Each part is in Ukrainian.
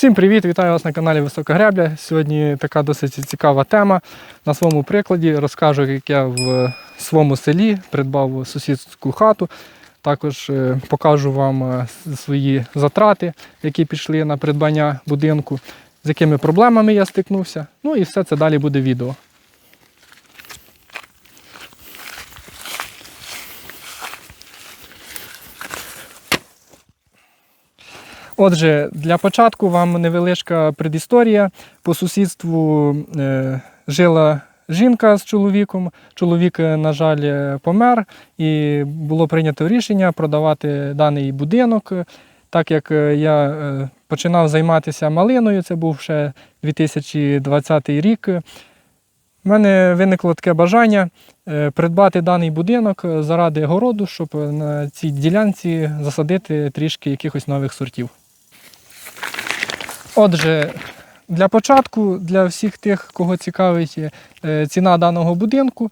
Всім привіт! Вітаю вас на каналі Висока Гребля. Сьогодні така досить цікава тема. На своєму прикладі розкажу, як я в своєму селі придбав сусідську хату. Також е, покажу вам е, свої затрати, які пішли на придбання будинку, з якими проблемами я стикнувся. Ну і все це далі буде відео. Отже, для початку вам невеличка предісторія. По сусідству е, жила жінка з чоловіком. Чоловік, е, на жаль, е, помер, і було прийнято рішення продавати даний будинок. Так як е, я починав займатися малиною, це був ще 2020 рік. У мене виникло таке бажання придбати даний будинок заради городу, щоб на цій ділянці засадити трішки якихось нових сортів. Отже, для початку, для всіх тих, кого цікавить е, ціна даного будинку,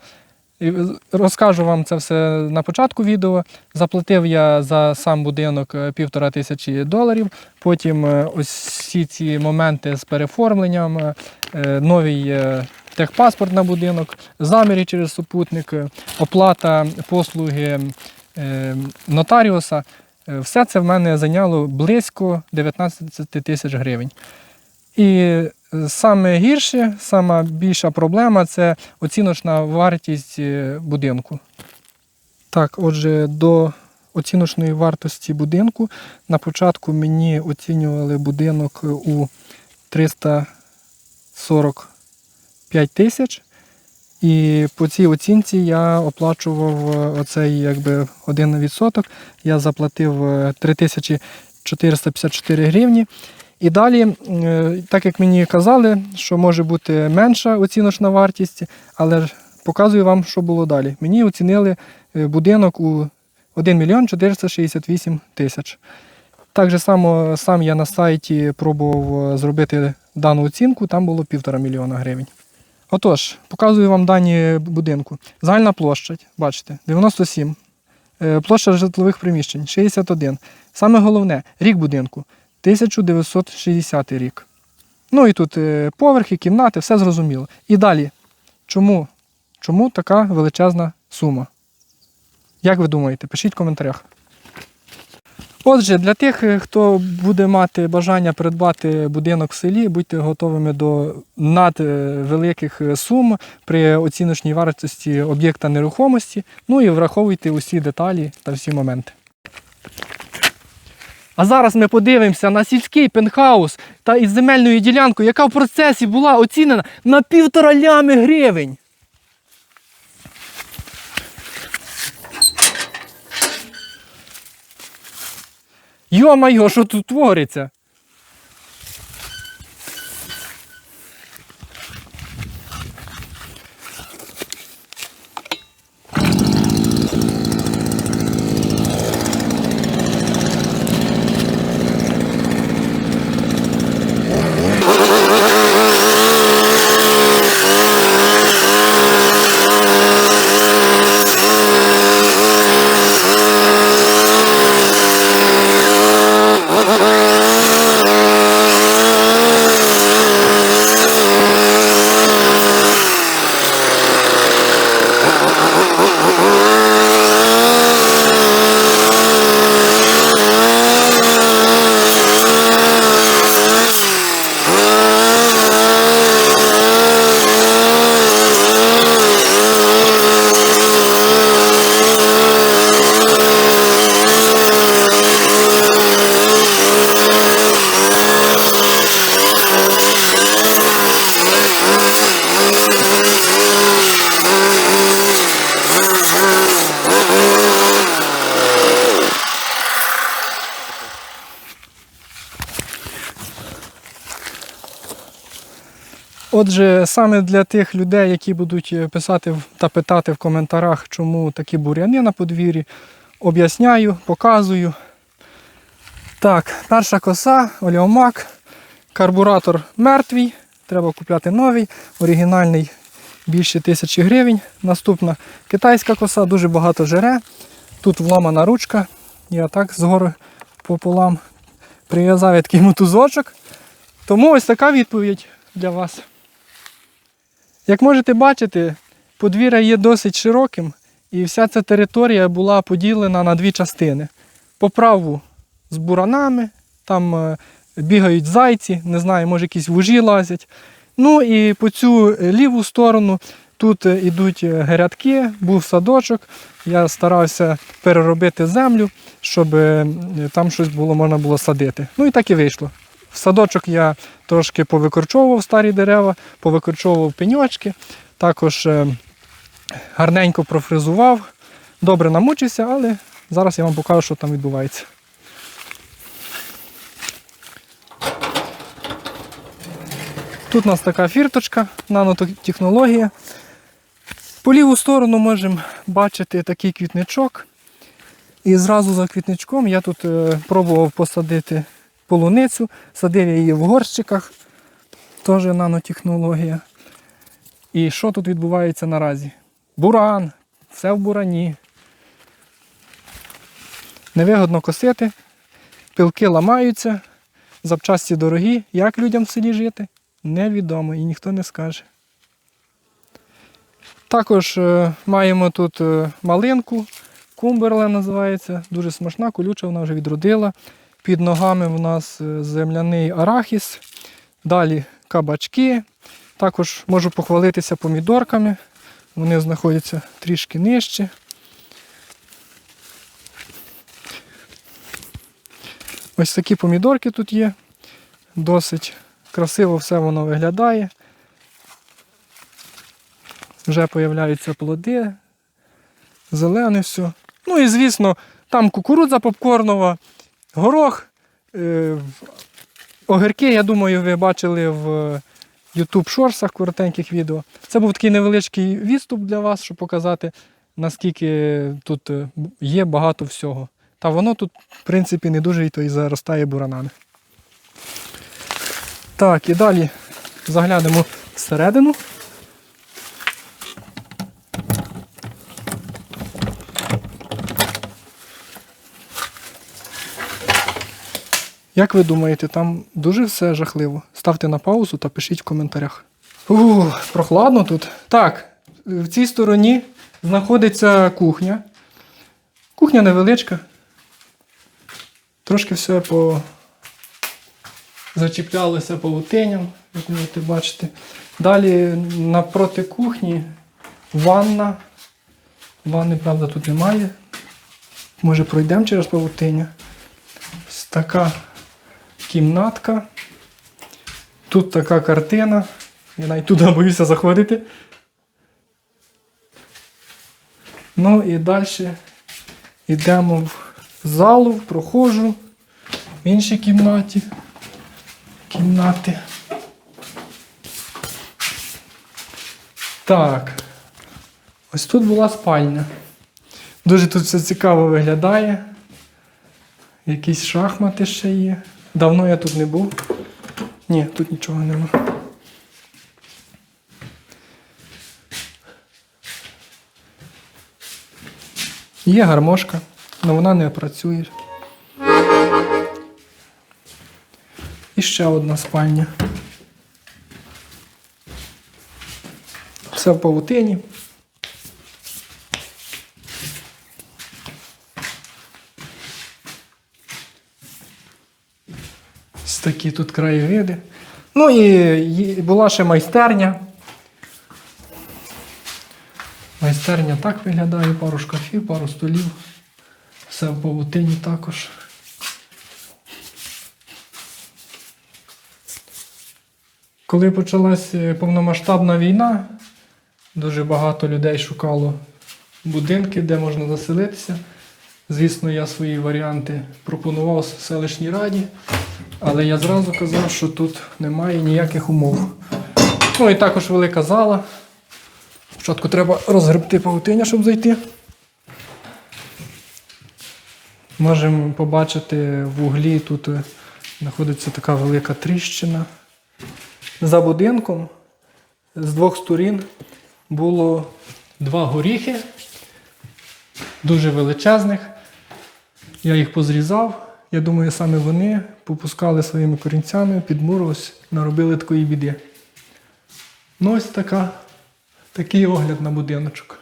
розкажу вам це все на початку відео. Заплатив я за сам будинок е, півтора тисячі доларів. Потім е, ось всі ці моменти з переформленням, новий техпаспорт на будинок, заміри через супутник, оплата послуги нотаріуса. Все це в мене зайняло близько 19 тисяч гривень. І саме гірше, сама більша проблема це оціночна вартість е, будинку. Так, отже, до оціночної вартості будинку на початку мені оцінювали будинок у 345 тисяч. І по цій оцінці я оплачував е, оцей якби 1%. Я заплатив е, 3454 гривні. І далі, е, так як мені казали, що може бути менша оціночна вартість, але показую вам, що було далі. Мені оцінили е, будинок у 1 мільйон 468 тисяч. Так же само сам я на сайті пробував е, зробити дану оцінку, там було півтора мільйона гривень. Отож, показую вам дані будинку. Загальна площа, бачите, 97. Е, Площа житлових приміщень 61. Саме головне, рік будинку 1960 рік. Ну і тут е, поверхи, кімнати, все зрозуміло. І далі, чому? Чому така величезна сума? Як ви думаєте? Пишіть в коментарях. Отже, для тих, е, хто буде мати бажання придбати будинок в селі, будьте готовими до надвеликих е, сум при оціночній вартості об'єкта нерухомості. Ну і враховуйте усі деталі та всі моменти. А зараз ми подивимося на сільський пентхаус та із земельною ділянкою, яка в процесі була оцінена на півтора лями гривень. Йо-майо, що тут твориться? Отже, саме для тих людей, які будуть е, писати та питати в коментарях, чому такі бур'яни на подвір'ї, об'ясняю, показую. Так, перша коса, оліомак, карбуратор мертвий, треба купляти новий, оригінальний більше тисячі гривень. Наступна китайська коса, дуже багато жере. Тут вламана ручка. Я так згори пополам прив'язав я такий мотузочок. Тому ось така відповідь для вас. Як можете бачити, подвір'я є досить широким, і вся ця територія була поділена на дві частини. По праву з буранами, там е, бігають зайці, не знаю, може якісь вужі лазять. Ну і по цю е, ліву сторону тут е, ідуть грядки, був садочок. Я старався переробити землю, щоб там щось було можна було садити. Ну і так і вийшло. В садочок я трошки повикорчовував старі дерева, повикорчовував пеньочки, також е, гарненько профризував, добре намучився, але зараз я вам покажу, що там відбувається. Тут у нас така фірточка, нанотехнологія. По ліву сторону можемо бачити такий квітничок. І зразу за квітничком я тут е, пробував посадити полуницю, садив я її в горщиках, теж нанотехнологія. І що тут відбувається наразі? Буран, все в бурані. Невигодно косити, пилки ламаються, запчасті дорогі. Як людям в селі жити? Невідомо і ніхто не скаже. Також е, маємо тут е, малинку, кумберле називається, дуже смачна, колюча, вона вже відродила. Під ногами в нас е, земляний арахіс, далі кабачки. Також можу похвалитися помідорками. Вони знаходяться трішки нижче. Ось такі помідорки тут є. Досить красиво все воно виглядає. Вже появляються плоди, зелене все. Ну і звісно, там кукурудза попкорнова, горох. Е, огірки, я думаю, ви бачили в YouTube шорсах коротеньких відео. Це був такий невеличкий відступ для вас, щоб показати, наскільки тут е, є багато всього. Та воно тут, в принципі, не дуже і то і заростає буранами. Так, і далі заглянемо всередину. Як ви думаєте, там дуже все жахливо? Ставте на паузу та пишіть в коментарях. Ух, прохладно тут. Так, в цій стороні знаходиться кухня. Кухня невеличка. Трошки все по... зачіплялося павутинням, як можете бачити. Далі напроти кухні ванна. Ванни, правда, тут немає. Може пройдемо через павутиння. Ось така кімнатка. Тут така картина. Я навіть туди боюся заходити. Ну і далі йдемо в залу, проходжу в іншій кімнаті. Кімнати. Так. Ось тут була спальня. Дуже тут все цікаво виглядає. Якісь шахмати ще є. Давно я тут не був. Ні, тут нічого нема. Є гармошка, але вона не працює. І ще одна спальня. Все в павутині. Такі тут краєвиди. Ну і була ще майстерня. Майстерня так виглядає, пару шкафів, пару столів. Все в павутині також. Коли почалась е, повномасштабна війна, дуже багато людей шукало будинки, де можна заселитися. Звісно, я свої варіанти пропонував селищній раді, але я зразу казав, що тут немає ніяких умов. Ну і також велика зала. Спочатку треба розгребти павутиння, щоб зайти. Можемо побачити в углі тут знаходиться така велика тріщина. За будинком з двох сторін було два горіхи, дуже величезних. Я їх позрізав Я думаю, саме вони попускали своїми корінцями під наробили такої біди. Ну, ось така, такий огляд на будиночок.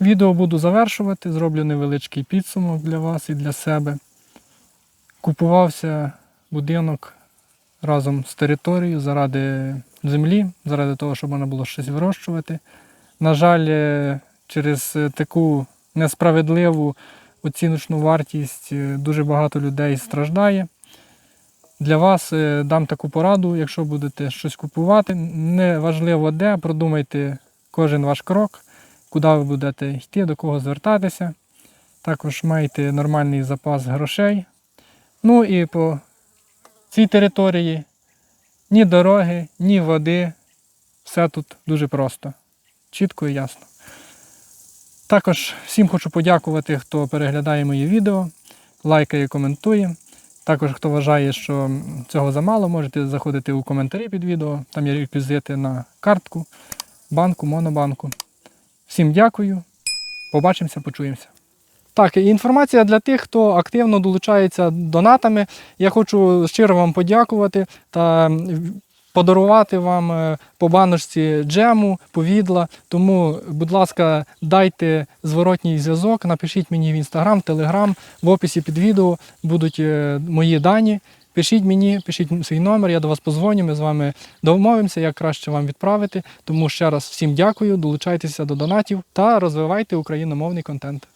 Відео буду завершувати, зроблю невеличкий підсумок для вас і для себе. Купувався будинок разом з територією заради землі, заради того, щоб можна було щось вирощувати. На жаль, е, через е, таку несправедливу оціночну вартість е, дуже багато людей страждає. Для вас е, дам таку пораду, якщо будете щось купувати, не важливо де, продумайте кожен ваш крок, куди ви будете йти, до кого звертатися. Також майте нормальний запас грошей. Ну і по цій території ні дороги, ні води. Все тут дуже просто, чітко і ясно. Також всім хочу подякувати, хто переглядає мої відео, лайкає, коментує. Також, хто вважає, що цього замало, можете заходити у коментарі під відео. Там є реквізити на картку, банку, монобанку. Всім дякую. Побачимося, почуємося. Так, і інформація для тих, хто активно долучається донатами. Я хочу щиро вам подякувати та подарувати вам е, по баночці джему, повідла. Тому, будь ласка, дайте зворотній зв'язок, напишіть мені в інстаграм, телеграм, в описі під відео будуть е, мої дані. Пишіть мені, пишіть свій номер, я до вас позвоню, ми з вами домовимося, як краще вам відправити. Тому ще раз всім дякую, долучайтеся до донатів та розвивайте україномовний контент.